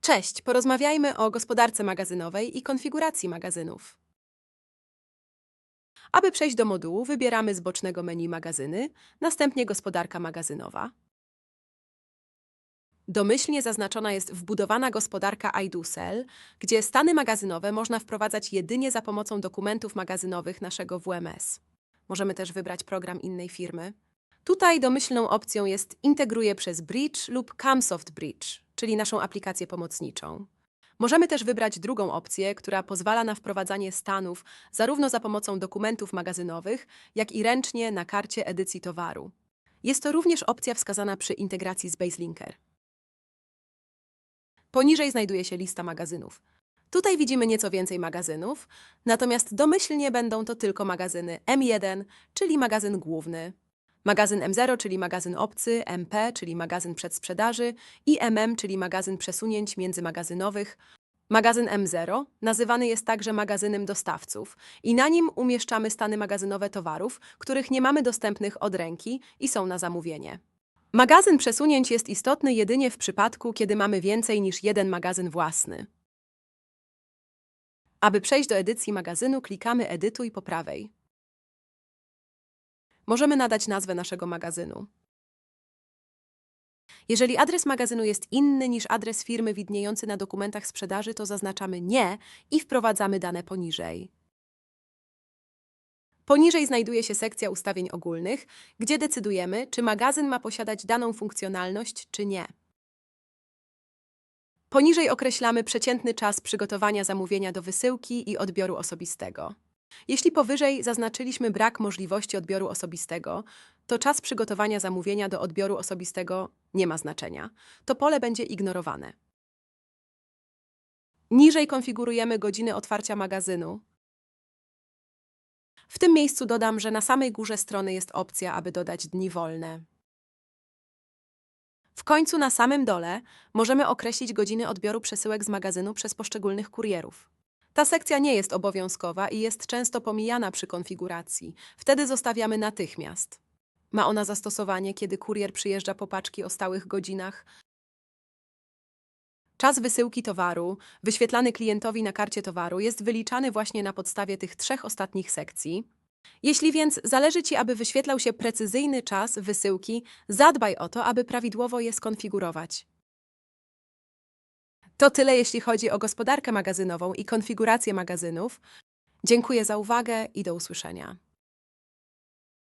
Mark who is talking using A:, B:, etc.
A: Cześć, porozmawiajmy o gospodarce magazynowej i konfiguracji magazynów. Aby przejść do modułu, wybieramy z bocznego menu magazyny, następnie gospodarka magazynowa. Domyślnie zaznaczona jest wbudowana gospodarka iDoSell, gdzie stany magazynowe można wprowadzać jedynie za pomocą dokumentów magazynowych naszego WMS. Możemy też wybrać program innej firmy. Tutaj domyślną opcją jest Integruję przez Bridge lub Camsoft Bridge, czyli naszą aplikację pomocniczą. Możemy też wybrać drugą opcję, która pozwala na wprowadzanie stanów zarówno za pomocą dokumentów magazynowych, jak i ręcznie na karcie edycji towaru. Jest to również opcja wskazana przy integracji z BaseLinker. Poniżej znajduje się lista magazynów. Tutaj widzimy nieco więcej magazynów, natomiast domyślnie będą to tylko magazyny M1, czyli magazyn główny, magazyn M0, czyli magazyn obcy, MP, czyli magazyn przedsprzedaży i MM, czyli magazyn przesunięć międzymagazynowych. Magazyn M0 nazywany jest także magazynem dostawców i na nim umieszczamy stany magazynowe towarów, których nie mamy dostępnych od ręki i są na zamówienie. Magazyn przesunięć jest istotny jedynie w przypadku, kiedy mamy więcej niż jeden magazyn własny. Aby przejść do edycji magazynu, klikamy Edytuj po prawej. Możemy nadać nazwę naszego magazynu. Jeżeli adres magazynu jest inny niż adres firmy widniejący na dokumentach sprzedaży, to zaznaczamy nie i wprowadzamy dane poniżej. Poniżej znajduje się sekcja ustawień ogólnych, gdzie decydujemy, czy magazyn ma posiadać daną funkcjonalność, czy nie. Poniżej określamy przeciętny czas przygotowania zamówienia do wysyłki i odbioru osobistego. Jeśli powyżej zaznaczyliśmy brak możliwości odbioru osobistego, to czas przygotowania zamówienia do odbioru osobistego nie ma znaczenia. To pole będzie ignorowane. Niżej konfigurujemy godziny otwarcia magazynu. W tym miejscu dodam, że na samej górze strony jest opcja, aby dodać dni wolne. W końcu na samym dole możemy określić godziny odbioru przesyłek z magazynu przez poszczególnych kurierów. Ta sekcja nie jest obowiązkowa i jest często pomijana przy konfiguracji. Wtedy zostawiamy natychmiast. Ma ona zastosowanie, kiedy kurier przyjeżdża po paczki o stałych godzinach. Czas wysyłki towaru, wyświetlany klientowi na karcie towaru, jest wyliczany właśnie na podstawie tych trzech ostatnich sekcji. Jeśli więc zależy Ci, aby wyświetlał się precyzyjny czas wysyłki, zadbaj o to, aby prawidłowo je skonfigurować. To tyle, jeśli chodzi o gospodarkę magazynową i konfigurację magazynów. Dziękuję za uwagę i do usłyszenia.